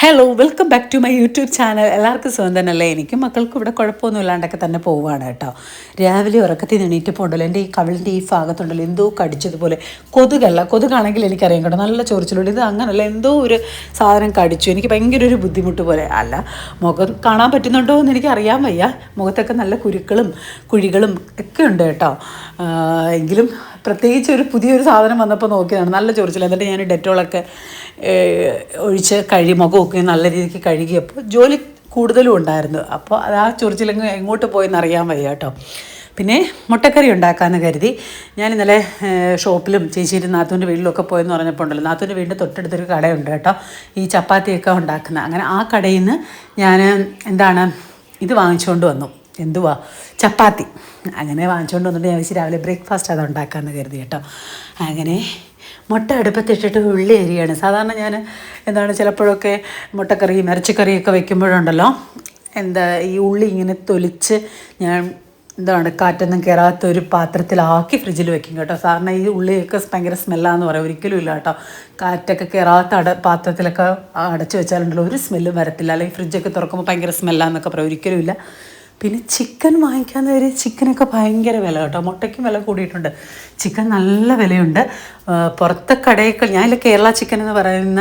Hello welcome back to my YouTube channel എല്ലാവർക്കും സുഖം തന്നെയല്ലേ? എനിക്കും മക്കൾക്കും ഇവിടെ കുഴപ്പമൊന്നും ഇല്ലാണ്ടൊക്കെ തന്നെ പോവുകയാണ് കേട്ടോ. രാവിലെ ഉറക്കത്തിൽ പോകണ്ടല്ലോ. എന്റെ ഈ കവിളിന്റെ ഈ ഭാഗത്തുണ്ടല്ലോ എന്തോ കടിച്ചതുപോലെ. കൊതുകല്ല കൊതുകാണെങ്കിൽ എനിക്കറിയാം കേട്ടോ. നല്ല ചൊറിച്ചിലുണ്ട്. ഇത് അങ്ങനല്ല എന്തോ ഒരു സാധനം കടിച്ചു. എനിക്ക് ഭയങ്കര ഒരു ബുദ്ധിമുട്ട് പോലെ. അല്ല മുഖം കാണാൻ പറ്റുന്നുണ്ടോ എന്ന് എനിക്ക് അറിയാൻ വയ്യ. മുഖത്തൊക്കെ നല്ല കുരുക്കളും കുഴികളും ഒക്കെ ഉണ്ട് കേട്ടോ. എങ്കിലും പ്രത്യേകിച്ച് ഒരു പുതിയൊരു സാധനം വന്നപ്പോൾ നോക്കിയതാണ്. നല്ല ചൊറിച്ചിൽ. എന്നിട്ട് ഞാൻ ഡെറ്റോളൊക്കെ ഒഴിച്ച് കഴുകി മുഖമൊക്കെ നല്ല രീതിക്ക് കഴുകിയപ്പോൾ ജോലി കൂടുതലും ഉണ്ടായിരുന്നു. അപ്പോൾ അത് ആ ചൊറിച്ചിലങ്ങ് എങ്ങോട്ട് പോയി അറിയാൻ വയ്യ കേട്ടോ. പിന്നെ മുട്ടക്കറി ഉണ്ടാക്കാമെന്ന് കരുതി. ഞാൻ ഇന്നലെ ഷോപ്പിലും ചേച്ചിയുടെ നാത്തൂന്റെ വീട്ടിലൊക്കെ പോയെന്ന് പറഞ്ഞപ്പോൾ ഉണ്ടല്ലോ നാത്തൂന്റെ വീടിന്റെ തൊട്ടടുത്തൊരു കടയുണ്ട് കേട്ടോ. ഈ ചപ്പാത്തിയൊക്കെ ഉണ്ടാക്കുന്ന. അങ്ങനെ ആ കടയിൽ നിന്ന് ഞാൻ എന്താണ് ഇത് വാങ്ങിച്ചുകൊണ്ട് വന്നു. എന്തുവാ? ചപ്പാത്തി. അങ്ങനെ വാങ്ങിച്ചുകൊണ്ട് വന്നിട്ട് ഞാൻ വെച്ച് രാവിലെ ബ്രേക്ക്ഫാസ്റ്റ് അത് ഉണ്ടാക്കാമെന്ന് കരുതി കേട്ടോ. അങ്ങനെ മുട്ട അടുപ്പത്തിട്ടിട്ട് ഉള്ളി അരിയാണ്. സാധാരണ ഞാൻ എന്താണ് ചിലപ്പോഴൊക്കെ മുട്ടക്കറിയും ഇറച്ചിക്കറിയൊക്കെ വെക്കുമ്പോഴുണ്ടല്ലോ എന്താ ഈ ഉള്ളി ഇങ്ങനെ തൊലിച്ച് ഞാൻ എന്താണ് കാറ്റൊന്നും കയറാത്ത ഒരു പാത്രത്തിലാക്കി ഫ്രിഡ്ജിൽ വെക്കും കേട്ടോ. സാറിന് ഈ ഉള്ളിയൊക്കെ ഭയങ്കര സ്മെല്ലാന്ന് പറയാം. ഒരിക്കലും ഇല്ല കേട്ടോ. കാറ്റൊക്കെ കയറാത്ത അട പാത്രത്തിലൊക്കെ അടച്ചു വെച്ചാലുണ്ടല്ലോ ഒരു സ്മെല്ലും വരത്തില്ല. അല്ലെങ്കിൽ ഫ്രിഡ്ജൊക്കെ തുറക്കുമ്പോൾ ഭയങ്കര സ്മെല്ലാന്നൊക്കെ പറയാം. ഒരിക്കലും ഇല്ല. പിന്നെ ചിക്കൻ വാങ്ങിക്കാൻ വരെ ചിക്കനൊക്കെ ഭയങ്കര വില കേട്ടോ. മുട്ടയ്ക്കും വില കൂടിയിട്ടുണ്ട്. ചിക്കൻ നല്ല വിലയുണ്ട്. പുറത്തെ കടയൊക്കെ ഞാനില്ല കേരള ചിക്കൻ എന്ന് പറയുന്ന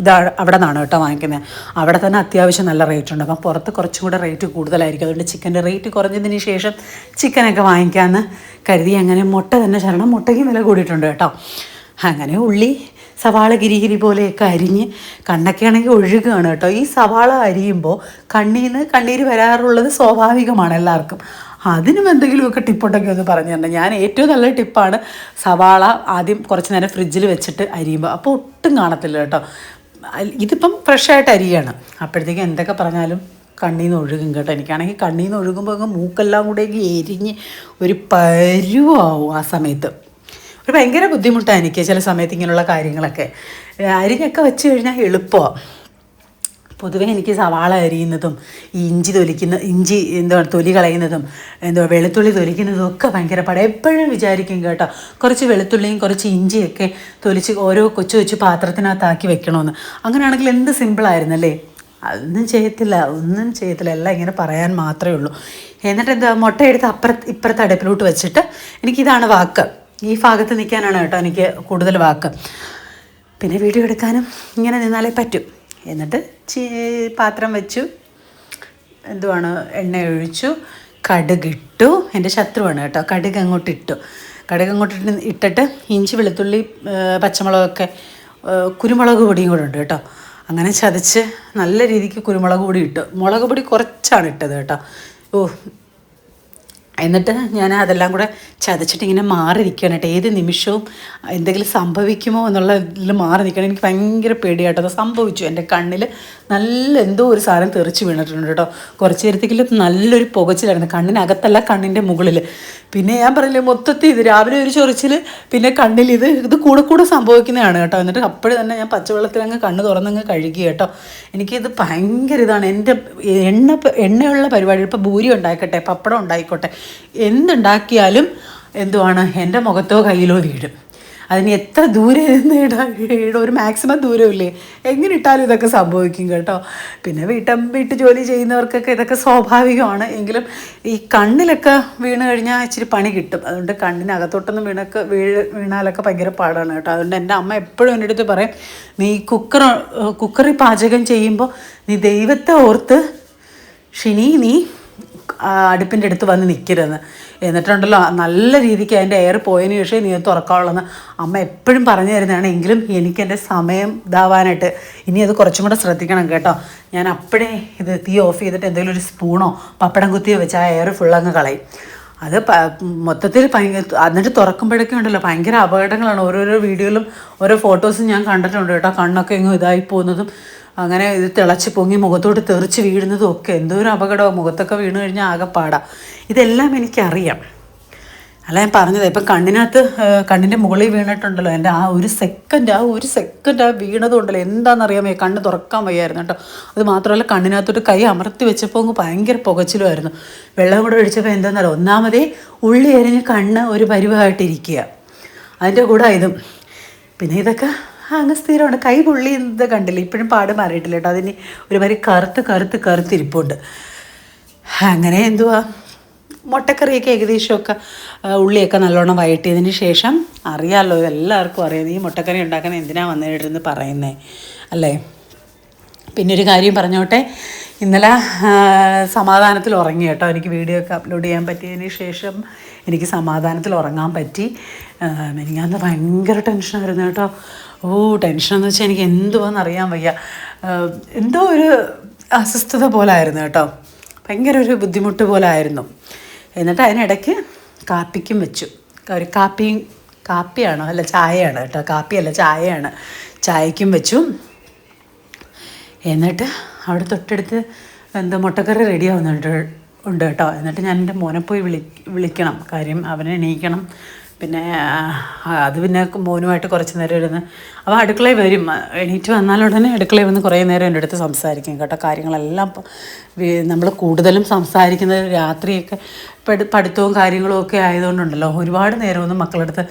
ഇത് അവിടെ നിന്നാണ് കേട്ടോ വാങ്ങിക്കുന്നത്. അവിടെ തന്നെ അത്യാവശ്യം നല്ല റേറ്റ് ഉണ്ട്. അപ്പം പുറത്ത് കുറച്ചും കൂടെ റേറ്റ് കൂടുതലായിരിക്കും. അതുകൊണ്ട് ചിക്കന്റെ റേറ്റ് കുറഞ്ഞതിന് ശേഷം ചിക്കനൊക്കെ വാങ്ങിക്കാമെന്ന് കരുതി അങ്ങനെ മുട്ട തന്നെ ശരണം. മുട്ടയ്ക്കും വില കൂടിയിട്ടുണ്ട് കേട്ടോ. അങ്ങനെ ഉള്ളി സവാള ഗിരിഗിരി പോലെയൊക്കെ അരിഞ്ഞ് കണ്ണൊക്കെ ആണെങ്കിൽ ഒഴുകുകയാണ് കേട്ടോ. ഈ സവാള അരിയുമ്പോൾ കണ്ണിൽ നിന്ന് കണ്ണീര് വരാറുള്ളത് സ്വാഭാവികമാണ് എല്ലാവർക്കും. അതിനും എന്തെങ്കിലുമൊക്കെ ടിപ്പുണ്ടെങ്കിൽ ഒന്ന് പറഞ്ഞു തരണം. ഞാൻ ഏറ്റവും നല്ല ടിപ്പാണ് സവാള ആദ്യം കുറച്ച് നേരം ഫ്രിഡ്ജിൽ വെച്ചിട്ട് അരിയുമ്പോൾ. അപ്പോൾ ഒട്ടും കാണത്തില്ല കേട്ടോ. ഇതിപ്പം ഫ്രഷായിട്ട് അരിയാണ്. അപ്പോഴത്തേക്കും എന്തൊക്കെ പറഞ്ഞാലും കണ്ണിൽ നിന്ന് ഒഴുകും കേട്ടോ. എനിക്കാണെങ്കിൽ കണ്ണിൽ നിന്ന് ഒഴുകുമ്പോൾ മൂക്കെല്ലാം കൂടെ എരിഞ്ഞ് ഒരു പരുവാവും ആ സമയത്ത്. ഒരു ഭയങ്കര ബുദ്ധിമുട്ടാണ് എനിക്ക് ചില സമയത്ത് ഇങ്ങനെയുള്ള കാര്യങ്ങളൊക്കെ. അരിഞ്ഞൊക്കെ വെച്ച് കഴിഞ്ഞാൽ എളുപ്പമാണ് പൊതുവേ എനിക്ക് സവാള അരിയുന്നതും ഈ ഇഞ്ചി തൊലിക്കുന്ന ഇഞ്ചി എന്താ തൊലി കളയുന്നതും എന്താ വെളുത്തുള്ളി തൊലിക്കുന്നതും ഒക്കെ ഭയങ്കര പാടാണ് എപ്പോഴും വിചാരിക്കും കേട്ടോ കുറച്ച് വെളുത്തുള്ളിയും കുറച്ച് ഇഞ്ചിയൊക്കെ തൊലിച്ച് ഓരോ കൊച്ചു കൊച്ചു പാത്രത്തിനകത്താക്കി വെക്കണമെന്ന് അങ്ങനെയാണെങ്കിൽ എന്ത് സിമ്പിളായിരുന്നല്ലേ? അതൊന്നും ചെയ്യത്തില്ല ഒന്നും ചെയ്യത്തില്ല എല്ലാം ഇങ്ങനെ പറയാൻ മാത്രമേ ഉള്ളൂ. എന്നിട്ട് എന്താ മുട്ട എടുത്ത് അപ്പുറത്ത് ഇപ്പുറത്ത് അടുപ്പിലോട്ട് വെച്ചിട്ട് എനിക്കിതാണ് വാക്ക്. ഈ ഭാഗത്ത് നിൽക്കാനാണ് കേട്ടോ എനിക്ക് കൂടുതൽ വാക്ക്. പിന്നെ വീഡിയോ എടുക്കാനും ഇങ്ങനെ നിന്നാലേ പറ്റും. എന്നിട്ട് പാത്രം വെച്ചു. എന്തുവാണ്? എണ്ണ ഒഴിച്ചു. കടുകിട്ടു എന്റെ ശത്രുവാണ് കേട്ടോ. കടുക് അങ്ങോട്ട് ഇട്ടു. കടുക് അങ്ങോട്ട് ഇട്ട് ഇട്ടിട്ട് ഇഞ്ചി വെളുത്തുള്ളി പച്ചമുളകൊക്കെ കുരുമുളക് പൊടിയും കൂടെ ഉണ്ട് കേട്ടോ. അങ്ങനെ ചതച്ച് നല്ല രീതിക്ക് കുരുമുളക് പൊടി ഇട്ടു. മുളക് പൊടി കുറച്ചാണ് ഇട്ടത് കേട്ടോ. ഓ എന്നിട്ട് ഞാൻ അതെല്ലാം കൂടെ ചതച്ചിട്ട് ഇങ്ങനെ മാറി നിൽക്കുകയാണ് കേട്ടോ. ഏത് നിമിഷവും എന്തെങ്കിലും സംഭവിക്കുമോ എന്നുള്ള ഇതിൽ മാറി നിൽക്കണം. എനിക്ക് ഭയങ്കര പേടിയായിട്ടോ അത് സംഭവിച്ചു. എന്റെ കണ്ണിൽ നല്ല എന്തോ ഒരു സാധനം തെറിച്ച് വീണിട്ടുണ്ട് കേട്ടോ. കുറച്ച് നേരത്തേക്കിലും നല്ലൊരു പുകച്ചിലായിരുന്നു. കണ്ണിനകത്തല്ല കണ്ണിന്റെ മുകളിൽ പിന്നെ ഞാൻ പറഞ്ഞില്ലേ മൊത്തത്തിൽ ഇത് രാവിലെ ഒരു ചൊറിച്ചിൽ പിന്നെ കണ്ണിൽ ഇത് ഇത് കൂടെ കൂടെ സംഭവിക്കുന്നതാണ് കേട്ടോ. എന്നിട്ട് അപ്പോഴും തന്നെ ഞാൻ പച്ചവെള്ളത്തിൽ അങ്ങ് കണ്ണ് തുറന്നങ്ങ് കഴുകി കേട്ടോ. എനിക്കിത് ഭയങ്കര ഇതാണ്. എന്റെ എണ്ണ എണ്ണയുള്ള പരിപാടി ഇപ്പോൾ ഭൂരി ഉണ്ടായിക്കോട്ടെ പപ്പടം ഉണ്ടായിക്കോട്ടെ എന്തുണ്ടാക്കിയാലും എന്തുവാണ് എന്റെ മുഖത്തോ കയ്യിലോ വീഴും. അതിന് എത്ര ദൂരെ നിന്ന് ഇടാൻ ഒരു മാക്സിമം ദൂരമില്ലേ? എങ്ങനെ ഇട്ടാലും ഇതൊക്കെ സംഭവിക്കും കേട്ടോ. പിന്നെ വീട്ടം വീട്ട് ജോലി ചെയ്യുന്നവർക്കൊക്കെ ഇതൊക്കെ സ്വാഭാവികമാണ്. എങ്കിലും ഈ കണ്ണിലൊക്കെ വീണ് കഴിഞ്ഞാൽ ഇച്ചിരി പണി കിട്ടും. അതുകൊണ്ട് കണ്ണിനകത്തോട്ടൊന്നും വീണൊക്കെ വീഴ് വീണാലൊക്കെ ഭയങ്കര പാടാണ് കേട്ടോ. അതുകൊണ്ട് എന്റെ അമ്മ എപ്പോഴും എന്റെ അടുത്ത് പറയും നീ കുക്കർ കുക്കറിൽ പാചകം ചെയ്യുമ്പോൾ നീ ദൈവത്തെ ഓർത്ത് ഷിനി നീ അടുപ്പിന്റെ അടുത്ത് വന്ന് നിൽക്കരുതെന്ന് എന്നിട്ടുണ്ടല്ലോ നല്ല രീതിക്ക് അതിന്റെ എയർ പോയതിന് ശേഷം നീ തുറക്കാവുള്ളെന്ന് അമ്മ എപ്പോഴും പറഞ്ഞു തരുന്നതാണ്. എങ്കിലും എനിക്ക് എന്റെ സമയം ഇതാവാനായിട്ട് ഇനി അത് കുറച്ചും കൂടെ ശ്രദ്ധിക്കണം കേട്ടോ. ഞാൻ അപ്പോഴേ ഇത് തീ ഓഫ് ചെയ്തിട്ട് എന്തെങ്കിലും ഒരു സ്പൂണോ പപ്പടം കുത്തിയോ വെച്ച് ആ എയർ ഫുള്ളങ്ങ് കളയും. അത് മൊത്തത്തിൽ ഭയങ്കര എന്നിട്ട് തുറക്കുമ്പോഴൊക്കെ ഉണ്ടല്ലോ ഭയങ്കര അപകടങ്ങളാണ്. ഓരോരോ വീഡിയോയിലും ഓരോ ഫോട്ടോസും ഞാൻ കണ്ടിട്ടുണ്ട് കേട്ടോ. കണ്ണൊക്കെ ഇങ്ങ് ഇതായി പോകുന്നതും. അങ്ങനെ ഇത് തിളച്ച് പൊങ്ങി മുഖത്തോട്ട് തെറിച്ച് വീഴുന്നതും ഒക്കെ എന്തോ ഒരു അപകടമോ. മുഖത്തൊക്കെ വീണു കഴിഞ്ഞാൽ ആകെ പാടാം. ഇതെല്ലാം എനിക്കറിയാം. അല്ല ഞാൻ പറഞ്ഞത് ഇപ്പം കണ്ണിനകത്ത് കണ്ണിന്റെ മുകളിൽ വീണിട്ടുണ്ടല്ലോ. എന്റെ ആ ഒരു സെക്കൻഡ് ആ ഒരു സെക്കൻഡ് ആ വീണതുണ്ടല്ലോ എന്താണെന്നറിയാമേ കണ്ണ് തുറക്കാൻ വയ്യായിരുന്നു കേട്ടോ. അത് മാത്രമല്ല കണ്ണിനകത്തോട്ട് കൈ അമർത്തി വെച്ചപ്പോൾ അങ്ങ് ഭയങ്കര പുകച്ചിലുമായിരുന്നു. വെള്ളം കൂടെ ഒഴിച്ചപ്പോൾ എന്താണെന്നറിയോ ഒന്നാമതേ ഉള്ളി എരിഞ്ഞ് കണ്ണ് ഒരു പരിവായിട്ടിരിക്കുക. അതിന്റെ കൂടെ ഇതും പിന്നെ ഇതൊക്കെ അങ്ങ് സ്ഥിരമാണ്. കൈ പൊള്ളിയത് കണ്ടില്ല? ഇപ്പോഴും പാട് മാറിയിട്ടില്ല കേട്ടോ. അതിന് ഒരുമാതിരി കറുത്ത് കറുത്ത് കറുത്തിരിപ്പുണ്ട് അങ്ങനെ എന്തുവാ? മുട്ടക്കറിയൊക്കെ ഏകദേശമൊക്കെ ഉള്ളിയൊക്കെ നല്ലോണം വഴറ്റിയതിന് ശേഷം അറിയാമല്ലോ എല്ലാവർക്കും അറിയാം ഈ മുട്ടക്കറി ഉണ്ടാക്കാൻ എന്തിനാണ് വന്നിട്ടിരുന്ന് പറയുന്നേ? അല്ലേ? പിന്നെ ഒരു കാര്യം പറഞ്ഞോട്ടെ. ഇന്നലെ സമാധാനത്തിൽ ഉറങ്ങി കേട്ടോ. എനിക്ക് വീഡിയോ ഒക്കെ അപ്ലോഡ് ചെയ്യാൻ പറ്റിയതിന് ശേഷം എനിക്ക് സമാധാനത്തിൽ ഉറങ്ങാൻ പറ്റി. എനിക്കന്ന് ഭയങ്കര ടെൻഷനായിരുന്നു കേട്ടോ. ഓ ടെൻഷൻ എന്ന് വെച്ചാൽ എനിക്ക് എന്തുവാന്ന് അറിയാൻ വയ്യ. എന്തോ ഒരു അസ്വസ്ഥത പോലെ ആയിരുന്നു കേട്ടോ. ഭയങ്കര ഒരു ബുദ്ധിമുട്ട് പോലെ ആയിരുന്നു എന്നിട്ട് അതിനിടയ്ക്ക് കാപ്പിക്കും വെച്ചു. ഒരു കാപ്പിയും കാപ്പിയാണോ? അല്ല ചായയാണ് കേട്ടോ. കാപ്പിയല്ല ചായയാണ്. ചായക്കും വെച്ചു. എന്നിട്ട് അവിടെ തൊട്ടടുത്ത് എന്താ മുട്ടക്കറി റെഡി ആവുന്നുണ്ട് ഉണ്ട് കേട്ടോ. എന്നിട്ട് ഞാൻ എന്റെ മോനെ പോയി വിളി വിളിക്കണം. കാര്യം അവനെ എണീക്കണം. പിന്നെ അത് പിന്നെ മോനുമായിട്ട് കുറച്ച് നേരം ഇരുന്ന് അവ അടുക്കളയിൽ വരും. എണീറ്റ് വന്നാലുടനെ അടുക്കളയിൽ വന്ന് കുറേ നേരം എന്റെ അടുത്ത് സംസാരിക്കും കേട്ടോ. കാര്യങ്ങളെല്ലാം നമ്മൾ കൂടുതലും സംസാരിക്കുന്നത് രാത്രിയൊക്കെ പഠി പഠിത്തവും കാര്യങ്ങളും ഒക്കെ ആയതുകൊണ്ടുണ്ടല്ലോ. ഒരുപാട് നേരമൊന്നും മക്കളടുത്ത്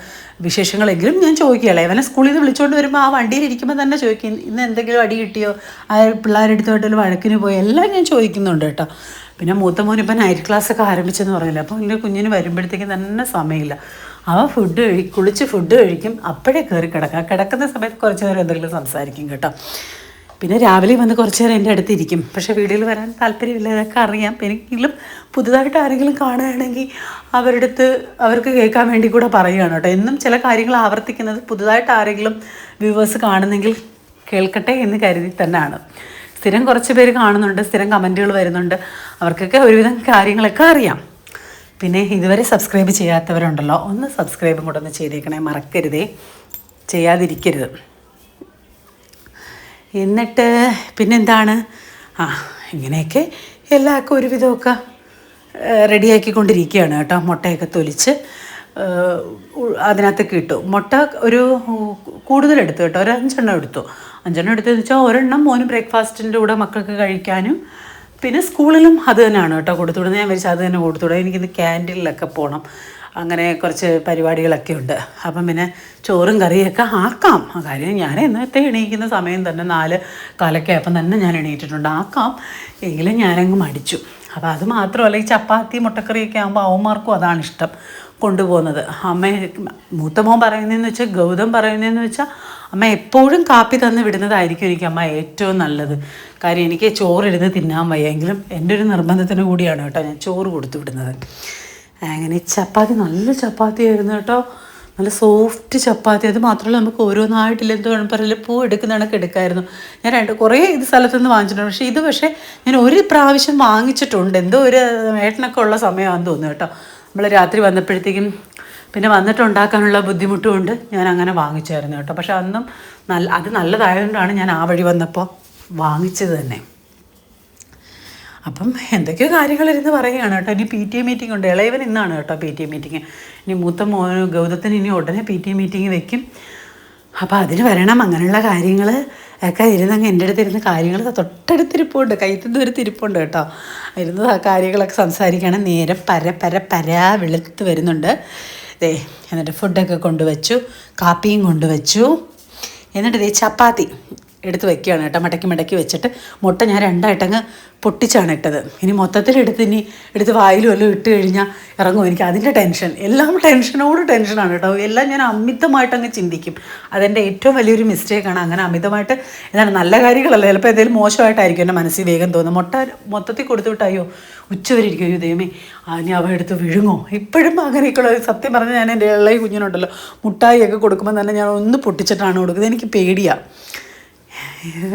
വിശേഷങ്ങളെങ്കിലും ഞാൻ ചോദിക്കുകയല്ലേ. ഇവനെ സ്കൂളിൽ നിന്ന് വിളിച്ചുകൊണ്ട് വരുമ്പോൾ ആ വണ്ടിയിൽ ഇരിക്കുമ്പോൾ തന്നെ ചോദിക്കും ഇന്ന് എന്തെങ്കിലും അടി കിട്ടിയോ? ആ പിള്ളേരെടുത്ത് പോയിട്ടൊരു വഴക്കിന് പോയോ? എല്ലാം ഞാൻ ചോദിക്കുന്നുണ്ട് കേട്ടോ. പിന്നെ മൂത്ത മോൻ നൈറ്റ് ക്ലാസ്സൊക്കെ ആരംഭിച്ചെന്ന് പറയില്ല. അപ്പോൾ എന്റെ കുഞ്ഞിന് വരുമ്പോഴത്തേക്കും തന്നെ സമയമില്ല. അവൻ ഫുഡ് കഴി കുളിച്ച് ഫുഡ് കഴിക്കും അപ്പോഴേ കയറി കിടക്കാം. കിടക്കുന്ന സമയത്ത് കുറച്ച് നേരം എന്തെങ്കിലും സംസാരിക്കും കേട്ടോ. പിന്നെ രാവിലെ വന്ന് കുറച്ച് നേരം എന്റെ അടുത്ത് ഇരിക്കും. പക്ഷേ വീഡിയോയിൽ വരാൻ താല്പര്യമില്ല ഇതൊക്കെ അറിയാം. എനിക്കെങ്കിലും പുതുതായിട്ട് ആരെങ്കിലും കാണുകയാണെങ്കിൽ അവരുടെ അടുത്ത് അവർക്ക് കേൾക്കാൻ വേണ്ടി കൂടെ പറയുകയാണ് കേട്ടോ. എന്നും ചില കാര്യങ്ങൾ ആവർത്തിക്കുന്നത് പുതുതായിട്ട് ആരെങ്കിലും വ്യൂവേഴ്സ് കാണുന്നെങ്കിൽ കേൾക്കട്ടെ എന്ന് കരുതി തന്നെയാണ്. സ്ഥിരം കുറച്ച് പേര് കാണുന്നുണ്ട് സ്ഥിരം കമന്റുകൾ വരുന്നുണ്ട്. അവർക്കൊക്കെ ഒരുവിധം കാര്യങ്ങളൊക്കെ അറിയാം. പിന്നെ ഇതുവരെ സബ്സ്ക്രൈബ് ചെയ്യാത്തവരുണ്ടല്ലോ ഒന്ന് സബ്സ്ക്രൈബും കൂടെ ഒന്ന് ചെയ്തേക്കണേ മറക്കരുതേ. ചെയ്യാതിരിക്കരുത്. എന്നിട്ട് പിന്നെന്താണ്? ആ ഇങ്ങനെയൊക്കെ എല്ലാവർക്കും ഒരുവിധമൊക്കെ റെഡിയാക്കിക്കൊണ്ടിരിക്കുകയാണ് കേട്ടോ. മുട്ടയൊക്കെ തൊലിച്ച് അതിനകത്തേക്ക് ഇട്ടു മുട്ട ഒരു കൂടുതലെടുത്തു കേട്ടോ. ഒരു അഞ്ചെണ്ണം എടുത്തു. അഞ്ചെണ്ണം എടുത്തതെന്ന് വെച്ചാൽ ഒരെണ്ണം മോന് ബ്രേക്ക്ഫാസ്റ്റിന്റെ കൂടെ മക്കൾക്ക് കഴിക്കാനും പിന്നെ സ്കൂളിലും അത് തന്നെയാണ് കേട്ടോ കൊടുത്തുവിടുന്നത്. ഞാൻ വിചാരിച്ചു അത് തന്നെ കൊടുത്തുവിടുക എനിക്കിന്ന് ക്യാന്റീനിലൊക്കെ പോകണം അങ്ങനെ കുറച്ച് പരിപാടികളൊക്കെ ഉണ്ട്. അപ്പം പിന്നെ ചോറും കറിയൊക്കെ ആക്കാം. ആ കാര്യം ഞാൻ ഇന്നത്തെ എണീക്കുന്ന സമയം തന്നെ നാല് കാലൊക്കെ അപ്പം തന്നെ ഞാൻ എണീറ്റിട്ടുണ്ട്. ആക്കാം. എങ്കിലും ഞാനങ്ങ് മടിച്ചു. അപ്പോൾ അത് മാത്രമല്ല ഈ ചപ്പാത്തി മുട്ടക്കറിയൊക്കെ ആകുമ്പോൾ അവന്മാർക്കും അതാണ് ഇഷ്ടം കൊണ്ടുപോകുന്നത്. അമ്മ മൂത്ത മോൻ പറയുന്നതെന്ന് വെച്ചാൽ ഗൗതം പറയുന്നതെന്ന് വെച്ചാൽ അമ്മ എപ്പോഴും കാപ്പി തന്ന് വിടുന്നതായിരിക്കും എനിക്ക് അമ്മ ഏറ്റവും നല്ലത്. കാര്യം എനിക്ക് ചോറെടുത്ത് തിന്നാൻ വയ്യെങ്കിലും എന്റെ ഒരു നിർബന്ധത്തിന് കൂടിയാണ് കേട്ടോ ഞാൻ ചോറ് കൊടുത്തു വിടുന്നത്. അങ്ങനെ ചപ്പാത്തി നല്ല ചപ്പാത്തി ആയിരുന്നു കേട്ടോ. നല്ല സോഫ്റ്റ് ചപ്പാത്തി. അത് മാത്രമല്ല നമുക്ക് ഓരോന്നായിട്ടില്ല എന്തോ പറയില്ല പൂ എടുക്കുന്ന കണക്ക് എടുക്കായിരുന്നു. ഞാൻ രണ്ട് കുറേ ഇത് സ്ഥലത്തുനിന്ന് വാങ്ങിച്ചിട്ടുണ്ട്. പക്ഷേ ഇത് പക്ഷേ ഞാൻ ഒരു പ്രാവശ്യം വാങ്ങിച്ചിട്ടുണ്ട്. എന്തോ ഒരു ഏട്ടനൊക്കെ ഉള്ള സമയമാണെന്ന് തോന്നുന്നു കേട്ടോ. നമ്മൾ രാത്രി വന്നപ്പോഴത്തേക്കും പിന്നെ വന്നിട്ട് ഉണ്ടാക്കാനുള്ള ബുദ്ധിമുട്ടും ഉണ്ട്. ഞാൻ അങ്ങനെ വാങ്ങിച്ചായിരുന്നു കേട്ടോ. പക്ഷെ അന്നും നല്ല അത് നല്ലതായതുകൊണ്ടാണ് ഞാൻ ആ വഴി വന്നപ്പോൾ വാങ്ങിച്ചത് തന്നെ. അപ്പം എന്തൊക്കെയോ കാര്യങ്ങൾ ഇരുന്ന് പറയുകയാണ് കേട്ടോ. ഇനി പി ടി എ മീറ്റിംഗ് ഉണ്ട്. ഇളയവൻ ഇന്നാണ് കേട്ടോ പി ടി എ മീറ്റിംഗ്. ഇനി മൂത്ത മോ ഗൗതത്തിന് ഇനി ഉടനെ പി ടി എ മീറ്റിംഗ് വെക്കും. അപ്പോൾ അതിന് വരണം. അങ്ങനെയുള്ള കാര്യങ്ങൾ ഒക്കെ ഇരുന്നങ്ങ് എന്റെ അടുത്ത് ഇരുന്ന് കാര്യങ്ങൾ തൊട്ടടുത്തിരിപ്പുണ്ട്. കയ്യത്തിൽ ദൂരത്ത് ഇരിപ്പുണ്ട് കേട്ടോ. ഇരുന്ന് കാര്യങ്ങളൊക്കെ സംസാരിക്കണം. നേരം പര പര പരാ വെളുത്ത് വരുന്നുണ്ട്. ദേ എന്നിട്ട് ഫുഡൊക്കെ കൊണ്ടുവച്ചു കാപ്പിയും കൊണ്ടുവച്ചു. എന്നിട്ട് ദേ ചപ്പാത്തി. എടുത്ത് വെക്കുകയാണ് കേട്ടോ. മടക്കി മടക്കി വെച്ചിട്ട് മുട്ട ഞാൻ രണ്ടായിട്ടങ്ങ് പൊട്ടിച്ചാണ് ഇട്ടത്. ഇനി മൊത്തത്തിൽ എടുത്ത് ഇനി എടുത്ത് വായിലും എല്ലാം ഇട്ട് കഴിഞ്ഞാൽ ഇറങ്ങും. എനിക്ക് അതിന്റെ ടെൻഷൻ എല്ലാം ടെൻഷനോട് ടെൻഷനാണ് കേട്ടോ. എല്ലാം ഞാൻ അമിതമായിട്ട് അങ്ങ് ചിന്തിക്കും. അതെന്റെ ഏറ്റവും വലിയൊരു മിസ്റ്റേക്കാണ്. അങ്ങനെ അമിതമായിട്ട് എന്താണ് നല്ല കാര്യങ്ങളല്ല? ചിലപ്പോൾ എന്തെങ്കിലും മോശമായിട്ടായിരിക്കും എന്റെ മനസ്സിൽ വേഗം തോന്നുന്നത്. മുട്ട മൊത്തത്തിൽ കൊടുത്തു വിട്ടായോ ഉച്ചവരെ ഇരിക്കും അയ്യോ ദൈവമേ ഇനി അവ എടുത്ത് വിഴുങ്ങോ? ഇപ്പോഴും അങ്ങനെയൊക്കെയുള്ള സത്യം പറഞ്ഞാൽ ഞാൻ എന്റെ ഇളയ കുഞ്ഞിനുണ്ടല്ലോ മുട്ടായിയൊക്കെ കൊടുക്കുമ്പോൾ തന്നെ ഞാൻ ഒന്ന് പൊട്ടിച്ചിട്ടാണ് കൊടുക്കുന്നത്. എനിക്ക് പേടിയാണ്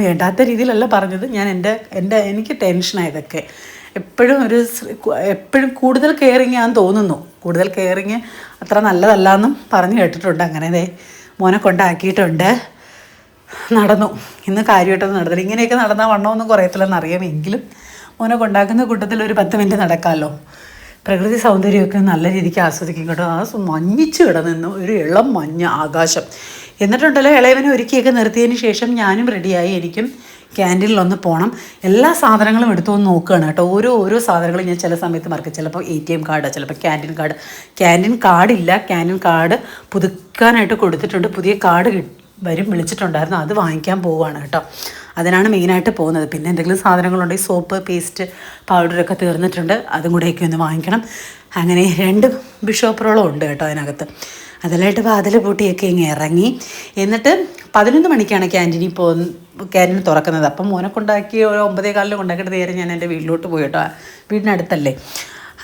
വേണ്ടാത്ത രീതിയിലല്ല പറഞ്ഞത്. ഞാൻ എന്റെ എന്റെ എനിക്ക് ടെൻഷനായതൊക്കെ എപ്പോഴും ഒരു എപ്പോഴും കൂടുതൽ കെയറിങ് ഞാൻ തോന്നുന്നു. കൂടുതൽ കെയറിങ് അത്ര നല്ലതല്ല എന്നും പറഞ്ഞു കേട്ടിട്ടുണ്ട്. അങ്ങനെ ദേ മോനെ കൊണ്ടാക്കിയിട്ടുണ്ട്. നടന്നു. ഇന്ന് കാര്യമായിട്ടൊന്നും നടന്നില്ല. ഇങ്ങനെയൊക്കെ നടന്നാൽ വണ്ണമൊന്നും കുറയത്തില്ലെന്ന് അറിയാമെങ്കിലും മോനെ കൊണ്ടാക്കുന്ന കൂട്ടത്തിൽ ഒരു പത്ത് മിനിറ്റ് നടക്കാമല്ലോ പ്രകൃതി സൗന്ദര്യമൊക്കെ നല്ല രീതിക്ക് ആസ്വദിക്കും കേട്ടോ. ആ മഞ്ഞിച്ച് കിടന്നു ഒരു ഇളം മഞ്ഞ ആകാശം. എന്നിട്ടുണ്ടല്ലോ ഇളയവനെ ഒരുക്കിയൊക്കെ നിർത്തിയതിന് ശേഷം ഞാനും റെഡിയായി എനിക്കും ക്യാന്റീനിലൊന്ന് പോകണം എല്ലാ സാധനങ്ങളും എടുത്തുകൊണ്ട് നോക്കുകയാണ് കേട്ടോ. ഓരോ ഓരോ സാധനങ്ങളും ഞാൻ ചില സമയത്ത് മറക്കും. ചിലപ്പോൾ എ ടി എം കാർഡ് ചിലപ്പോൾ ക്യാന്റീൻ കാർഡ് ക്യാന്റീൻ കാർഡില്ല ക്യാന്റീൻ കാർഡ് പുതുക്കാനായിട്ട് കൊടുത്തിട്ടുണ്ട്. പുതിയ കാർഡ് വരും വിളിച്ചിട്ടുണ്ടായിരുന്നു. അത് വാങ്ങിക്കാൻ പോവുകയാണ് കേട്ടോ. അതിനാണ് മെയിനായിട്ട് പോകുന്നത്. പിന്നെ എന്തെങ്കിലും സാധനങ്ങളുണ്ടെങ്കിൽ സോപ്പ് പേസ്റ്റ് പൗഡറൊക്കെ തീർന്നിട്ടുണ്ട്. അതും കൂടെയൊക്കെ ഒന്ന് വാങ്ങിക്കണം. അങ്ങനെ രണ്ട് ബിഷോപ്പറോളം ഉണ്ട് കേട്ടോ അതിനകത്ത്. അതിലായിട്ട് വാതിൽ പൂട്ടിയൊക്കെ ഇങ്ങ് ഇറങ്ങി. എന്നിട്ട് പതിനൊന്ന് മണിക്കാണ് ക്യാന്റീനിൽ പോകുന്ന ക്യാന്റീൻ തുറക്കുന്നത്. അപ്പം മോനെ കൊണ്ടാക്കി ഒരു ഒമ്പതേ കാലിൽ കൊണ്ടാക്കിയിട്ട് നേരെ ഞാൻ എന്റെ വീട്ടിലോട്ട് പോയിട്ടോ വീടിനടുത്തല്ലേ.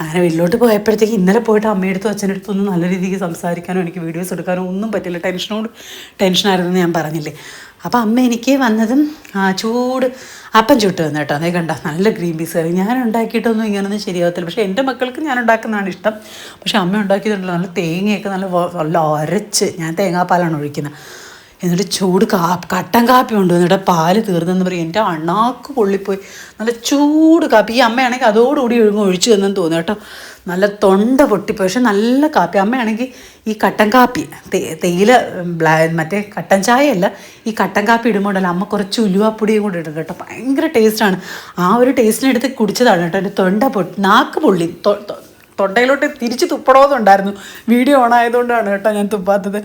അങ്ങനെ വീട്ടിലോട്ട് പോയപ്പോഴത്തേക്ക് ഇന്നലെ പോയിട്ട് അമ്മയെടുത്തും അച്ഛനടുത്തും ഒന്നും നല്ല രീതിക്ക് സംസാരിക്കാനോ എനിക്ക് വീഡിയോസ് എടുക്കാനോ ഒന്നും പറ്റില്ല. ടെൻഷനോട് ടെൻഷനായിരുന്നു ഞാൻ പറഞ്ഞില്ലേ. അപ്പോൾ അമ്മ എനിക്ക് വന്നതും ചൂട് അപ്പം ചുട്ട് വന്നു കേട്ടോ. അതേ കണ്ട നല്ല ഗ്രീൻ പീസ് കറി. ഞാൻ ഉണ്ടാക്കിയിട്ടൊന്നും ഇങ്ങനൊന്നും ശരിയാവത്തില്ല. പക്ഷേ എന്റെ മക്കൾക്ക് ഞാൻ ഉണ്ടാക്കുന്നതാണ് ഇഷ്ടം. പക്ഷേ അമ്മ ഉണ്ടാക്കിയതുണ്ടല്ലോ നല്ല തേങ്ങയൊക്കെ നല്ല നല്ല അരച്ച് ഞാൻ തേങ്ങാപ്പാലാണ് ഒഴിക്കുന്നത് എന്നിട്ട് ചൂട് കാ കട്ടൻ കാപ്പി ഉണ്ട് എന്നിട്ട് പാൽ തീർന്നെന്ന് പറയും. എന്റെ അണ്ണാക്ക് പൊള്ളിപ്പോയി. നല്ല ചൂട് കാപ്പി. ഈ അമ്മയാണെങ്കിൽ അതോടുകൂടി ഒഴുങ്ങും ഒഴിച്ചു തന്നെന്ന് തോന്നുന്നു കേട്ടോ. നല്ല തൊണ്ട പൊട്ടിപ്പോയി. പക്ഷെ നല്ല കാപ്പി. അമ്മയാണെങ്കിൽ ഈ കട്ടൻ കാപ്പി തേയില ബ്ലാ മറ്റേ കട്ടൻ ചായ അല്ല ഈ കട്ടൻ കാപ്പി ഇടുമ്പോണ്ടല്ലോ അമ്മ കുറച്ച് ഉലുവാപ്പൊടിയും കൂടി ഇടും കേട്ടോ. ഭയങ്കര ടേസ്റ്റാണ്. ആ ഒരു ടേസ്റ്റിനെടുത്ത് കുടിച്ചതാണ് കേട്ടോ. എന്റെ തൊണ്ട പൊട്ടി നാക്ക് പൊള്ളി തൊണ്ടയിലോട്ട് തിരിച്ച് തുപ്പണമെന്നുണ്ടായിരുന്നു വീഡിയോ ഓൺ ആയതുകൊണ്ടാണ് കേട്ടോ ഞാൻ തുപ്പാത്തത്.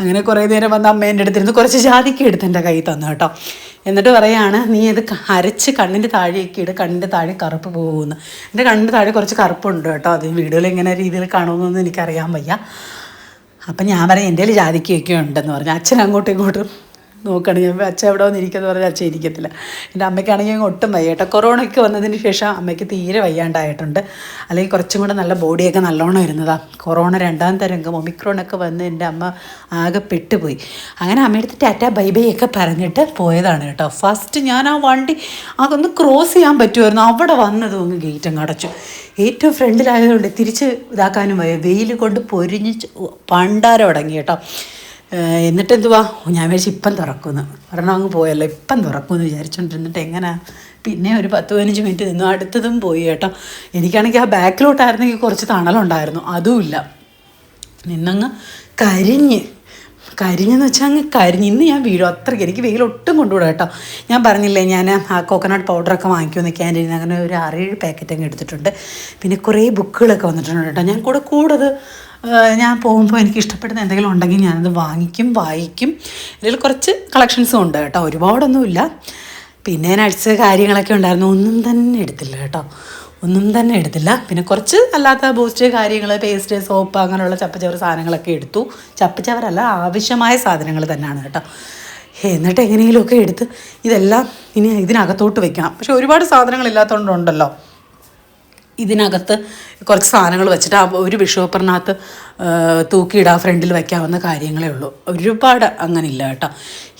അങ്ങനെ കുറേ നേരം വന്ന് അമ്മേന്റെ അടുത്തിരുന്ന് കുറച്ച് ജാതിക്ക എടുത്ത് എന്റെ കയ്യിൽ തന്നു കേട്ടോ. എന്നിട്ട് പറയാണ് നീ ഇത് ക- അരച്ച് കണ്ണിന്റെ താഴെയൊക്കെ ഇട് കണ്ണിന്റെ താഴെ കറുപ്പ് പോകുന്നു. എന്റെ കണ്ണിന്റെ താഴെ കുറച്ച് കറുപ്പുണ്ട് കേട്ടോ. അത് വീഡിയോയിൽ എങ്ങനെ രീതിയിൽ കാണുമെന്നൊന്നും എനിക്കറിയാൻ വയ്യ. അപ്പം ഞാൻ പറയാം എന്റെ കയ്യിൽ ജാതിക്കയൊക്കെ ഉണ്ടെന്ന് പറഞ്ഞു. അച്ഛൻ അങ്ങോട്ടും ഇങ്ങോട്ടും നോക്കണം. ഞാൻ അച്ഛൻ എവിടെ വന്നിരിക്കുന്നു പറഞ്ഞാൽ അച്ഛൻ ഇരിക്കത്തില്ല. എന്റെ അമ്മയ്ക്കാണെങ്കിൽ ഒട്ടും വയ്യ കേട്ടോ. കൊറോണയ്ക്ക് വന്നതിന് ശേഷം അമ്മയ്ക്ക് തീരെ വയ്യാണ്ടായിട്ടുണ്ട്. അല്ലെങ്കിൽ കുറച്ചും കൂടെ നല്ല ബോഡിയൊക്കെ നല്ലോണം ഇരുന്നതാണ് കൊറോണ രണ്ടാം തരംഗം ഒമിക്രോണൊക്കെ വന്ന് എന്റെ അമ്മ ആകെ പെട്ടുപോയി. അങ്ങനെ അമ്മയുടെ ടാറ്റ ബൈ ബൈ ഒക്കെ പറഞ്ഞിട്ട് പോയതാണ് കേട്ടോ. ഫസ്റ്റ് ഞാൻ ആ വണ്ടി അതൊന്ന് ക്രോസ് ചെയ്യാൻ പറ്റുമായിരുന്നു. അവിടെ വന്നതും അങ്ങ് ഗേറ്റ് അങ്ങ് അടച്ചു. ഏറ്റവും ഫ്രണ്ടിലായതുകൊണ്ട് തിരിച്ച് ഇതാക്കാനും വയ്യ. വെയിൽ കൊണ്ട് പൊരിഞ്ഞ് പണ്ടാരം അടങ്ങി കേട്ടോ. എന്നിട്ട് എന്തുവാ ഞാൻ വിചാരിച്ചു ഇപ്പം തുറക്കുന്നു. ഒരെണ്ണം അങ്ങ് പോയല്ലോ. ഇപ്പം തുറക്കുമെന്ന് വിചാരിച്ചോണ്ടിരുന്നിട്ട് എങ്ങനെ? പിന്നെ ഒരു പത്ത് പതിനഞ്ച് മിനിറ്റ് നിന്നു. അടുത്തതും പോയി കേട്ടോ. എനിക്കാണെങ്കിൽ ആ ബാക്കിലോട്ടായിരുന്നെങ്കിൽ കുറച്ച് തണലുണ്ടായിരുന്നു. അതുമില്ല. നിന്നങ്ങ് കരിഞ്ഞ്. കരിഞ്ഞെന്ന് വെച്ചാൽ അങ്ങ് കരിഞ്ഞ്. ഇന്ന് ഞാൻ വീഴും. അത്രയ്ക്ക് എനിക്ക് വെയിൽ ഒട്ടും കൊണ്ടുവിടാം കേട്ടോ. ഞാൻ പറഞ്ഞില്ലേ ഞാൻ ആ കോക്കനട്ട് പൗഡറൊക്കെ വാങ്ങിക്കുമെന്ന് ക്യാന്റീനിൽ അങ്ങനെ ഒരു ആറേഴ് പാക്കറ്റ് അങ്ങ് എടുത്തിട്ടുണ്ട്. പിന്നെ കുറേ ബുക്കുകളൊക്കെ വന്നിട്ടുണ്ട് കേട്ടോ. ഞാൻ കൂടെ കൂടുതൽ ഞാൻ പോകുമ്പോൾ എനിക്ക് ഇഷ്ടപ്പെടുന്ന എന്തെങ്കിലും ഉണ്ടെങ്കിൽ ഞാനത് വാങ്ങിക്കും വായിക്കും. ഇതിൽ കുറച്ച് കളക്ഷൻസും ഉണ്ട് കേട്ടോ. ഒരുപാടൊന്നുമില്ല. പിന്നെ നട്സ് കാര്യങ്ങളൊക്കെ ഉണ്ടായിരുന്നു. ഒന്നും തന്നെ എടുത്തില്ല കേട്ടോ. ഒന്നും തന്നെ എടുത്തില്ല. പിന്നെ കുറച്ച് അല്ലാത്ത ബൂസ്റ്റ് കാര്യങ്ങൾ പേസ്റ്റ് സോപ്പ് അങ്ങനെയുള്ള ചപ്പച്ചവർ സാധനങ്ങളൊക്കെ എടുത്തു. ചപ്പച്ചവരല്ല ആവശ്യമായ സാധനങ്ങൾ തന്നെയാണ് കേട്ടോ. എന്നിട്ട് എങ്ങനെയെങ്കിലുമൊക്കെ എടുത്ത് ഇതെല്ലാം ഇനി ഇതിനകത്തോട്ട് വെക്കണം. പക്ഷെ ഒരുപാട് സാധനങ്ങൾ ഇല്ലാത്തതുകൊണ്ടുണ്ടല്ലോ. ഇതിനകത്ത് കുറച്ച് സാധനങ്ങൾ വെച്ചിട്ട് ആ ഒരു ബിഷോപ്പറിനകത്ത് തൂക്കിയിടാൻ ഫ്രണ്ടിൽ വയ്ക്കാവുന്ന കാര്യങ്ങളേ ഉള്ളൂ. ഒരുപാട് അങ്ങനെ ഇല്ല കേട്ടോ.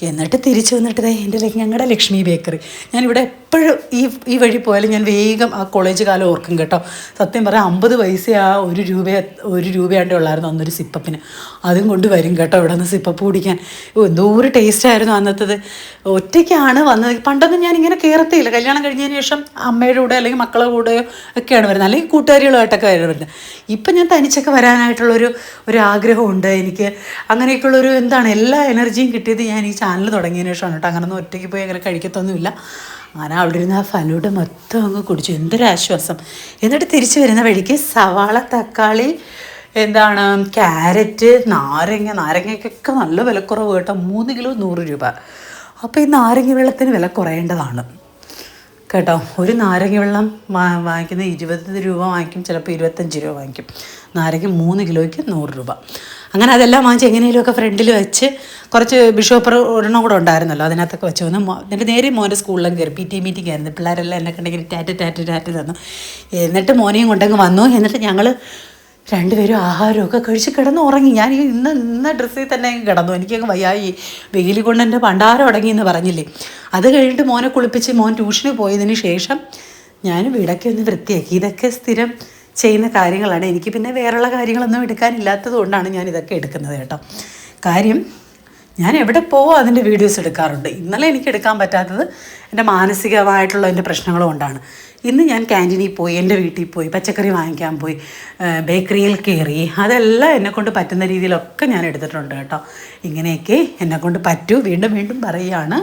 എന്നിട്ട് തിരിച്ചു വന്നിട്ട് എന്റെ ഞങ്ങളുടെ ലക്ഷ്മി ബേക്കറി. ഞാനിവിടെ എപ്പോഴും ഈ ഈ വഴി പോയാലും ഞാൻ വേഗം ആ കോളേജ് കാലം ഓർക്കും കേട്ടോ. സത്യം പറയാം അമ്പത് പൈസ ആ ഒരു രൂപ ഒരു രൂപയാണ്ടേ ഉള്ളായിരുന്നു അന്നൊരു സിപ്പപ്പിന്. അതും കൊണ്ട് വരും കേട്ടോ ഇവിടെ നിന്ന് സിപ്പപ്പ് കുടിക്കാൻ. എന്തോ ഒരു ടേസ്റ്റ് ആയിരുന്നു അന്നത്തത്. ഒറ്റയ്ക്കാണ് വന്നത്. പണ്ടൊന്നും ഞാൻ ഇങ്ങനെ കയറത്തില്ല കല്യാണം കഴിഞ്ഞതിന് ശേഷം അമ്മയുടെ കൂടെ അല്ലെങ്കിൽ മക്കളുടെ കൂടെയോ ഒക്കെയാണ് വരുന്നത്. അല്ലെങ്കിൽ കൂട്ടുകാരികളുമായിട്ടൊക്കെ വരുന്നത്. ഇപ്പം ഞാൻ തനിച്ചൊക്കെ വരാനായിട്ടുള്ളൊരു ഒരു ആഗ്രഹമുണ്ട് എനിക്ക്. അങ്ങനെയൊക്കെയുള്ളൊരു എന്താണ് എല്ലാ എനർജിയും കിട്ടിയത് ഞാൻ ഈ ചാനൽ തുടങ്ങിയതിന് ശേഷമാണ് കേട്ടോ. അങ്ങനൊന്നും ഒറ്റയ്ക്ക് പോയി അങ്ങനെ കഴിക്കത്തൊന്നുമില്ല. അങ്ങനെ അവിടെ ഇരുന്ന് ആ ഫലൂട മൊത്തം അങ്ങ് കുടിച്ചു. എന്തൊരാശ്വാസം. എന്നിട്ട് തിരിച്ചു വരുന്ന വഴിക്ക് സവാള തക്കാളി എന്താണ് ക്യാരറ്റ് നാരങ്ങ നാരങ്ങയ്ക്കൊക്കെ നല്ല വിലക്കുറവ് കേട്ടോ. മൂന്ന് കിലോ നൂറ് രൂപ. അപ്പോൾ ഈ നാരങ്ങ വെള്ളത്തിന് വില കുറയേണ്ടതാണ്. കേട്ടോ ഒരു നാരങ്ങ വെള്ളം വാങ്ങിക്കുന്ന ഇരുപത് രൂപ വാങ്ങിക്കും ചിലപ്പോൾ ഇരുപത്തഞ്ച് രൂപ വാങ്ങിക്കും. നാരങ്ങ മൂന്ന് കിലോയ്ക്ക് നൂറ് രൂപ. അങ്ങനെ അതെല്ലാം വാങ്ങിച്ച് എങ്ങനെയെങ്കിലുമൊക്കെ ഫ്രണ്ടിൽ വെച്ച് കുറച്ച് ബിഷോപ്പർ ഒരെണ്ണം കൂടെ ഉണ്ടായിരുന്നല്ലോ അതിനകത്തൊക്കെ വെച്ച് വന്ന് എന്നിട്ട് നേരെ മോന്റെ സ്കൂളിലും കയറി പി ടി മീറ്റിംഗ് ആയിരുന്നു. പിള്ളേരെല്ലാം എന്നെ കണ്ടെങ്കിൽ ടാറ്റ ടാറ്റ ടാറ്റ തന്നു. എന്നിട്ട് മോനെയും കൊണ്ടങ്ങ് വന്നു. എന്നിട്ട് ഞങ്ങൾ രണ്ടുപേരും ആഹാരമൊക്കെ കഴിച്ച് കിടന്ന് ഉറങ്ങി ഞാൻ ഇന്ന് ഇന്ന ഡ്രസ്സിൽ തന്നെ കിടന്നു. എനിക്കങ്ങ് വയ്യായി. വെയിൽ കൊണ്ട് എന്റെ പണ്ടാരം അടങ്ങി എന്ന് പറഞ്ഞില്ലേ. അത് കഴിഞ്ഞിട്ട് മോനെ കുളിപ്പിച്ച് മോൻ ട്യൂഷന് പോയതിന് ശേഷം ഞാൻ വീടൊക്കെ ഒന്ന് വൃത്തിയാക്കി. ഇതൊക്കെ സ്ഥിരം ചെയ്യുന്ന കാര്യങ്ങളാണ്. എനിക്ക് പിന്നെ വേറെയുള്ള കാര്യങ്ങളൊന്നും എടുക്കാനില്ലാത്തത് കൊണ്ടാണ് ഞാൻ ഇതൊക്കെ എടുക്കുന്നത് കേട്ടോ. കാര്യം ഞാൻ എവിടെ പോവോ അതിന്റെ വീഡിയോസ് എടുക്കാറുണ്ട്. ഇന്നലെ എനിക്ക് എടുക്കാൻ പറ്റാത്തത് എന്റെ മാനസികമായിട്ടുള്ള എന്റെ പ്രശ്നങ്ങൾ കൊണ്ടാണ്. ഇന്ന് ഞാൻ ക്യാന്റീനിൽ പോയി എന്റെ വീട്ടിൽ പോയി പച്ചക്കറി വാങ്ങിക്കാൻ പോയി ബേക്കറിയിൽ കയറി അതെല്ലാം എന്നെക്കൊണ്ട് പറ്റുന്ന രീതിയിലൊക്കെ ഞാൻ എടുത്തിട്ടുണ്ട് കേട്ടോ. ഇങ്ങനെയൊക്കെ എന്നെക്കൊണ്ട് പറ്റൂ. വീണ്ടും വീണ്ടും പറയുകയാണ്.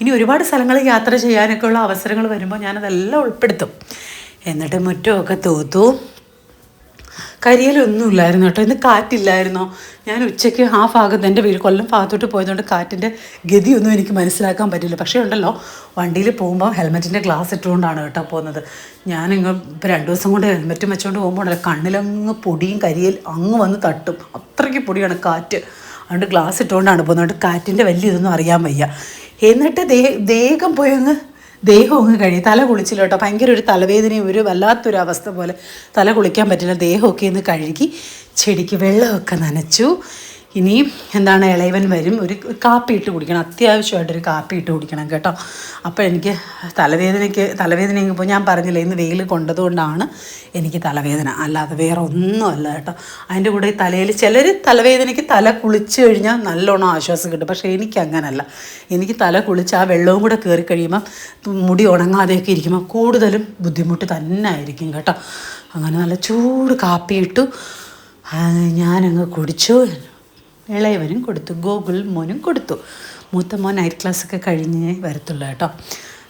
ഇനി ഒരുപാട് സ്ഥലങ്ങളിൽ യാത്ര ചെയ്യാനൊക്കെ ഉള്ള അവസരങ്ങൾ വരുമ്പോൾ ഞാനതെല്ലാം ഉൾപ്പെടുത്തും. എന്നിട്ട് മുറ്റമൊക്കെ തൂത്തു. കരിയലൊന്നും ഇല്ലായിരുന്നു കേട്ടോ. ഇന്ന് കാറ്റില്ലായിരുന്നോ? ഞാൻ ഉച്ചയ്ക്ക് ആ ഭാഗത്ത് എന്റെ വീട് കൊല്ലം ഭാഗത്തോട്ട് പോയതുകൊണ്ട് കാറ്റിന്റെ ഗതിയൊന്നും എനിക്ക് മനസ്സിലാക്കാൻ പറ്റില്ല. പക്ഷേ ഉണ്ടല്ലോ വണ്ടിയിൽ പോകുമ്പോൾ ഹെൽമെറ്റിന്റെ ഗ്ലാസ് ഇട്ടുകൊണ്ടാണ് കേട്ടോ പോകുന്നത്. ഞാനിങ്ങ് ഇപ്പോൾ രണ്ട് ദിവസം കൊണ്ട് ഹെൽമെറ്റ് വെച്ചുകൊണ്ട് പോകുമ്പോൾ ഉണ്ടല്ലോ കണ്ണിലങ്ങ് പൊടിയും കരിയൽ അങ്ങ് വന്ന് തട്ടും. അത്രയ്ക്ക് പൊടിയാണ് കാറ്റ്. അതുകൊണ്ട് ഗ്ലാസ് ഇട്ടുകൊണ്ടാണ് പോകുന്നത്. കാറ്റിന്റെ വലിയ ഇതൊന്നും അറിയാൻ വയ്യ. എന്നിട്ട് ദേഹം പോയങ്ങ് ദേഹം അങ്ങ് കഴിയും തല കുളിച്ചില്ല കേട്ടോ. ഭയങ്കര ഒരു തലവേദനയും ഒരു വല്ലാത്തൊരു അവസ്ഥ പോലെ തല കുളിക്കാൻ പറ്റില്ല. ദേഹമൊക്കെ ഒന്ന് കഴുകി ചെടിക്ക് വെള്ളമൊക്കെ നനച്ചു. ഇനിയും എന്താണ് ഇളയവൻ വരും? ഒരു കാപ്പി ഇട്ട് കുടിക്കണം. അത്യാവശ്യമായിട്ടൊരു കാപ്പി ഇട്ട് കുടിക്കണം കേട്ടോ. അപ്പോൾ എനിക്ക് തലവേദനയ്ക്ക് തലവേദന ഇപ്പോൾ ഞാൻ പറഞ്ഞില്ല ഇന്ന് വെയിൽ കൊണ്ടതുകൊണ്ടാണ് എനിക്ക് തലവേദന. അല്ലാതെ വേറെ ഒന്നുമല്ല കേട്ടോ. അതിന്റെ കൂടെ തലയിൽ ചിലർ തലവേദനയ്ക്ക് തല കുളിച്ച് കഴിഞ്ഞാൽ നല്ലോണം ആശ്വാസം കിട്ടും. പക്ഷേ എനിക്ക് അങ്ങനല്ല എനിക്ക് തല കുളിച്ച് ആ വെള്ളവും കൂടെ കയറി കഴിയുമ്പം മുടി ഉണങ്ങാതെയൊക്കെ ഇരിക്കുമ്പോൾ കൂടുതലും ബുദ്ധിമുട്ട് തന്നെ ആയിരിക്കും കേട്ടോ. അങ്ങനെ നല്ല ചൂട് കാപ്പി ഇട്ടു. ഞാനങ്ങ് കുടിച്ചു. ഇളയവനും കൊടുത്തു ഗോകുൽ മോനും കൊടുത്തു. മൂത്ത മോൻ നൈറ്റ് ക്ലാസ്സൊക്കെ കഴിഞ്ഞ് വരത്തുള്ളൂ കേട്ടോ.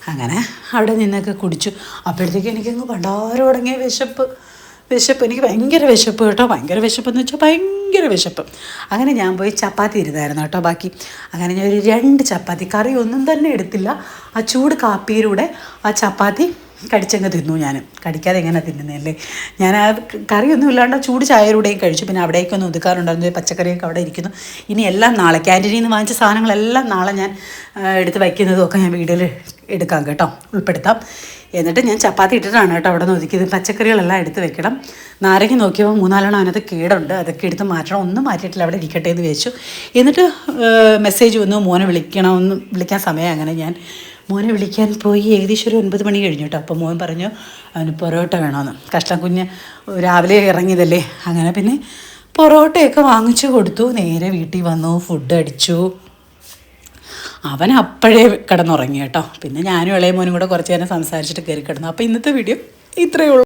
അങ്ങനെ അവിടെ നിന്നൊക്കെ കുടിച്ചു. അപ്പോഴത്തേക്ക് എനിക്കങ്ങ് പണ്ടാരം തുടങ്ങിയ വിശപ്പ് വിശപ്പ്. എനിക്ക് ഭയങ്കര വിശപ്പ് കേട്ടോ. ഭയങ്കര വിശപ്പ് എന്ന് വെച്ചാൽ ഭയങ്കര വിശപ്പ്. അങ്ങനെ ഞാൻ പോയി ചപ്പാത്തി ഇരുന്നായിരുന്നു കേട്ടോ ബാക്കി. അങ്ങനെ ഞാൻ ഒരു രണ്ട് ചപ്പാത്തി കറി ഒന്നും തന്നെ എടുത്തില്ല. ആ ചൂട് കാപ്പിയിലൂടെ ആ ചപ്പാത്തി കടിച്ചങ്ങ് തിന്നു ഞാൻ. കടിക്കാതെ എങ്ങനെ തിന്നുന്നതല്ലേ ഞാൻ ആ കറിയൊന്നും ഇല്ലാണ്ട് ചൂട് ചായയിലൂടെയും കഴിച്ചു. പിന്നെ അവിടേക്കൊന്നും ഒതുക്കാറുണ്ടായിരുന്നു. പച്ചക്കറിയൊക്കെ അവിടെ ഇരിക്കുന്നു. ഇനി എല്ലാം നാളെ ക്യാന്റീനിൽ നിന്ന് വാങ്ങിച്ച സാധനങ്ങളെല്ലാം നാളെ ഞാൻ എടുത്ത് വയ്ക്കുന്നതും ഒക്കെ ഞാൻ വീഡിയോയിൽ എടുക്കാം കേട്ടോ. ഉൾപ്പെടുത്താം. എന്നിട്ട് ഞാൻ ചപ്പാത്തി ഇട്ടിട്ടാണ് കേട്ടോ അവിടെ നിന്ന് ഒതുക്കിയത്. പച്ചക്കറികളെല്ലാം എടുത്ത് വെക്കണം. നാരങ്ങ നോക്കിയപ്പോൾ മൂന്നാലെണ്ണം അതിനകത്ത് കേടുണ്ട്. അതൊക്കെ എടുത്ത് മാറ്റണം. ഒന്നും മാറ്റിയിട്ടില്ല. അവിടെ ഇരിക്കട്ടെ എന്ന് വെച്ചു എന്നിട്ട് മെസ്സേജ് വന്നു. മോനെ വിളിക്കണമെന്ന് വിളിക്കാൻ സമയം അങ്ങനെ ഞാൻ മോനെ വിളിക്കാൻ പോയി ഏകദേശം ഒരു ഒൻപത് മണി കഴിഞ്ഞു കേട്ടോ അപ്പോൾ മോൻ പറഞ്ഞു അവന് പൊറോട്ട വേണമെന്ന് കഷ്ടം കുഞ്ഞ് രാവിലെ ഇറങ്ങിയതല്ലേ. അങ്ങനെ പിന്നെ പൊറോട്ടയൊക്കെ വാങ്ങിച്ചു കൊടുത്തു. നേരെ വീട്ടിൽ വന്നു ഫുഡ് അടിച്ചു. അവൻ അപ്പോഴേ കിടന്നുറങ്ങി കേട്ടോ പിന്നെ ഞാനും ഇളയ മോനും കൂടെ കുറച്ച് നേരം സംസാരിച്ചിട്ട് കയറി കിടന്നു. അപ്പോൾ ഇന്നത്തെ വീഡിയോ ഇത്രയേ ഉള്ളൂ.